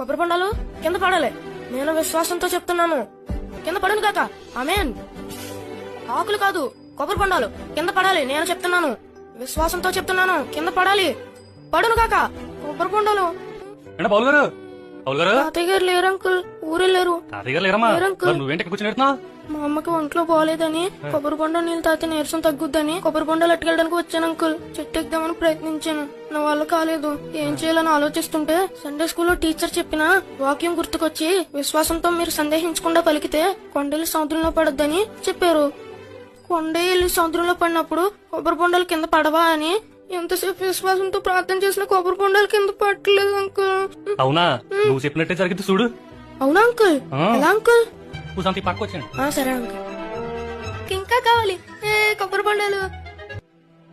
కొబ్బరి బొండాలు కింద పడాలి. నేను విశ్వాసంతో చెప్తున్నాను. కింద పడును కాక. ఆమెన్. ఆకులు కాదు కొబ్బరి బొండాలు కింద పడాలి. నేను చెప్తున్నాను. విశ్వాసంతో చెప్తున్నాను. కింద పడాలి. పడును కాక. కొబ్బరి బొండాలు. పౌల్ గారు? తాతయ్య గారు లేరు అంకుల్. ఊరెళ్ళారు. తాతయ్య గారు లేరమ్మా. లేరు అంకుల్. మరి నువ్వేంటి ఇక్కడ కూర్చొని ఎడుతున్నావ్? మా అమ్మకి ఒంట్లో బాగాలేదని కొబ్బరి బొండ నీళ్ళు తాగితే నీరసం తగ్గుద్దని కొబ్బరి బొండలు అట్టుకెళ్ళడానికి వచ్చాను అంకుల్. చెట్టు ఎక్కుదామని ప్రయత్నించాను. నా వల్ల కాలేదు. ఏం చేయాలని ఆలోచిస్తుంటే సండే స్కూల్లో టీచర్ చెప్పిన వాక్యం గుర్తుకొచ్చి విశ్వాసంతో మీరు సందేహించకుండా పలికితే కొండలు సముద్రంలో పడొద్దని చెప్పారు. కొండే వెళ్ళి సముద్రంలో పడినప్పుడు కొబ్బరి బొండలు కింద పడవా అని ఎంతసేపు విశ్వాసంతో ప్రార్థన చేసిన కొబ్బరి బొండలు కింద పట్టలేదు అంకుల్. అవునా? నువ్వు చెప్పినట్టే జరిగింది చూడు. అవునా అంకుల్. ఎలా అంకుల్? కూసంత ఈ పక్క వచ్చాను ఆ, సరే అంకుల్. ఇంకా కావాలి? ఏ కొబ్బరి బొండాలు.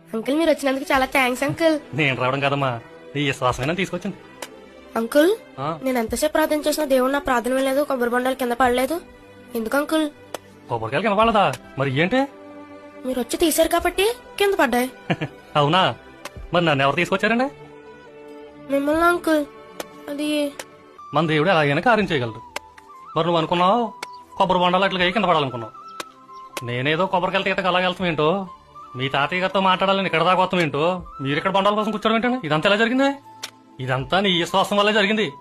అంకుల్ మీరు వచ్చినందుకు చాలా థ్యాంక్స్ అంకుల్. నేను రావడం కదమ్మా. నీ విశ్వాసమైనా తీసుకొచ్చింది అంకుల్ ఆ, నేను ఎంతసేపు ప్రార్థన చేసినా దేవుడు నా ప్రార్థన వినలేదు కొబ్బరి బొండాలు కింద పడలేదు. ఎందుకు అంకుల్? కొబ్బరికాయలు కనపడదా మరి ఏంటి? మీరు వచ్చి తీశారు కాబట్టి కింద పడ్డాయి. అవునా? మరి నన్ను ఎవరు తీసుకొచ్చారండి? మిమ్మల్ని అంకుల్. అది మన దేవుడు ఎలాగైనా కార్యం చేయగలడు. మరి నువ్వు అనుకున్నావు? కొబ్బరి బొండాలు అట్లా కింద పడాలనుకున్నావు. నేనేదో కొబ్బరికాయలు తీతకు అలాగ వెళ్తాం ఏంటో? మీ తాతయ్య గారితో మాట్లాడాలని ఇక్కడ దాకా వస్తాం ఏంటో? మీరు ఇక్కడ బొండాల కోసం కూర్చోడం ఏంటండి? ఇదంతా ఎలా జరిగింది? ఇదంతా నీ విశ్వాసం వల్లే జరిగింది.